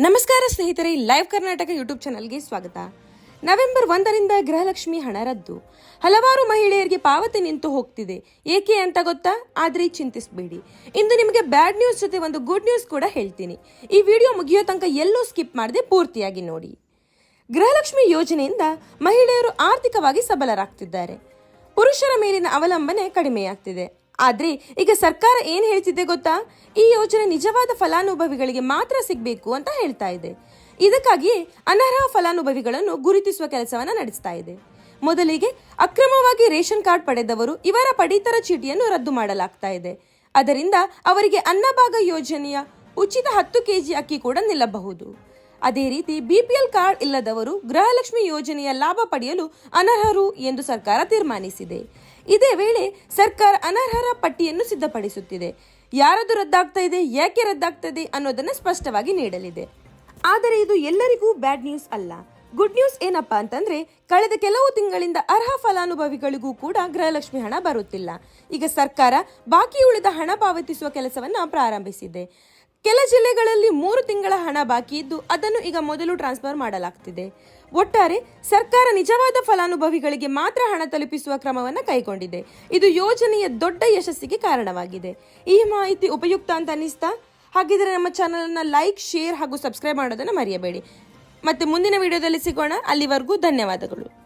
ನಮಸ್ಕಾರ ಸ್ನೇಹಿತರೆ live Karnataka YouTube ಚಾನಲ್ಗೆ ಸ್ವಾಗತ. ನವೆಂಬರ್ ಒಂದರಿಂದ ಗೃಹಲಕ್ಷ್ಮಿ ಹಣ ರದ್ದು. ಹಲವಾರು ಮಹಿಳೆಯರಿಗೆ ಪಾವತಿ ನಿಂತು ಹೋಗ್ತಿದೆ. ಏಕೆ ಅಂತ ಗೊತ್ತಾ? ಆದ್ರೆ ಚಿಂತಿಸಬೇಡಿ. ಇಂದು ನಿಮಗೆ ಬ್ಯಾಡ್ ನ್ಯೂಸ್ ಜೊತೆ ಒಂದು ಗುಡ್ ನ್ಯೂಸ್ ಕೂಡ ಹೇಳ್ತೀನಿ. ಈ ವಿಡಿಯೋ ಮುಗಿಯೋ ತನಕ ಎಲ್ಲೂ ಸ್ಕಿಪ್ ಮಾಡದೆ ಪೂರ್ತಿಯಾಗಿ ನೋಡಿ. ಗೃಹಲಕ್ಷ್ಮಿ ಯೋಜನೆಯಿಂದ ಮಹಿಳೆಯರು ಆರ್ಥಿಕವಾಗಿ ಸಬಲರಾಗ್ತಿದ್ದಾರೆ. ಪುರುಷರ ಮೇಲಿನ ಅವಲಂಬನೆ ಕಡಿಮೆಯಾಗ್ತಿದೆ. ಆದ್ರೆ ಈಗ ಸರ್ಕಾರ ಏನು ಹೇಳ್ತಿದೆ ಗೊತ್ತಾ? ಈ ಯೋಜನೆ ನಿಜವಾದ ಫಲಾನುಭವಿಗಳಿಗೆ ಮಾತ್ರ ಸಿಗಬೇಕು ಅಂತ ಹೇಳ್ತಾ ಇದೆ. ಇದಕ್ಕಾಗಿಯೇ ಅನರ್ಹ ಫಲಾನುಭವಿಗಳನ್ನು ಗುರುತಿಸುವ ಕೆಲಸವನ್ನ ನಡೆಸ್ತಾ ಇದೆ. ಮೊದಲಿಗೆ ಅಕ್ರಮವಾಗಿ ರೇಷನ್ ಕಾರ್ಡ್ ಪಡೆದವರು ಇವರ ಪಡಿತರ ಚೀಟಿಯನ್ನು ರದ್ದು ಮಾಡಲಾಗ್ತಾ ಇದೆ. ಅದರಿಂದ ಅವರಿಗೆ ಅನ್ನಭಾಗ ಯೋಜನೆಯ ಉಚಿತ ಹತ್ತು ಕೆಜಿ ಅಕ್ಕಿ ಕೂಡ ನಿಲ್ಲಬಹುದು. ಅದೇ ರೀತಿ ಬಿಪಿಎಲ್ ಕಾರ್ಡ್ ಇಲ್ಲದವರು ಗೃಹಲಕ್ಷ್ಮಿ ಯೋಜನೆಯ ಲಾಭ ಪಡೆಯಲು ಅನರ್ಹರು ಎಂದು ಸರ್ಕಾರ ತೀರ್ಮಾನಿಸಿದೆ. ಇದೇ ವೇಳೆ ಸರ್ಕಾರ ಅನರ್ಹರ ಪಟ್ಟಿಯನ್ನು ಸಿದ್ಧಪಡಿಸುತ್ತಿದೆ. ಯಾರದು ರದ್ದಾಗ್ತಾ ಇದೆ, ಯಾಕೆ ರದ್ದಾಗ್ತದೆ ಅನ್ನೋದನ್ನು ಸ್ಪಷ್ಟವಾಗಿ ನೀಡಲಿದೆ. ಆದರೆ ಇದು ಎಲ್ಲರಿಗೂ ಬ್ಯಾಡ್ ನ್ಯೂಸ್ ಅಲ್ಲ. ಗುಡ್ ನ್ಯೂಸ್ ಏನಪ್ಪಾ ಅಂತಂದ್ರೆ, ಕಳೆದ ಕೆಲವು ತಿಂಗಳಿಂದ ಅರ್ಹ ಫಲಾನುಭವಿಗಳಿಗೂ ಕೂಡ ಗೃಹಲಕ್ಷ್ಮಿ ಹಣ ಬರುತ್ತಿಲ್ಲ. ಈಗ ಸರ್ಕಾರ ಬಾಕಿ ಉಳಿದ ಹಣ ಪಾವತಿಸುವ ಕೆಲಸವನ್ನು ಪ್ರಾರಂಭಿಸಿದೆ. ಕೆಲ ಜಿಲ್ಲೆಗಳಲ್ಲಿ ಮೂರು ತಿಂಗಳ ಹಣ ಬಾಕಿ ಇದ್ದು ಅದನ್ನು ಈಗ ಮೊದಲು ಟ್ರಾನ್ಸ್ಫರ್ ಮಾಡಲಾಗ್ತಿದೆ. ಒಟ್ಟಾರೆ ಸರ್ಕಾರ ನಿಜವಾದ ಫಲಾನುಭವಿಗಳಿಗೆ ಮಾತ್ರ ಹಣ ತಲುಪಿಸುವ ಕ್ರಮವನ್ನು ಕೈಗೊಂಡಿದೆ. ಇದು ಯೋಜನೆಯ ದೊಡ್ಡ ಯಶಸ್ಸಿಗೆ ಕಾರಣವಾಗಿದೆ. ಈ ಮಾಹಿತಿ ಉಪಯುಕ್ತ ಅಂತ ಅನ್ನಿಸ್ತಾ? ಹಾಗಿದ್ರೆ ನಮ್ಮ ಚಾನಲನ್ನ ಲೈಕ್, ಶೇರ್ ಹಾಗೂ ಸಬ್ಸ್ಕ್ರೈಬ್ ಮಾಡೋದನ್ನು ಮರೆಯಬೇಡಿ. ಮತ್ತೆ ಮುಂದಿನ ವಿಡಿಯೋದಲ್ಲಿ ಸಿಗೋಣ. ಅಲ್ಲಿವರೆಗೂ ಧನ್ಯವಾದಗಳು.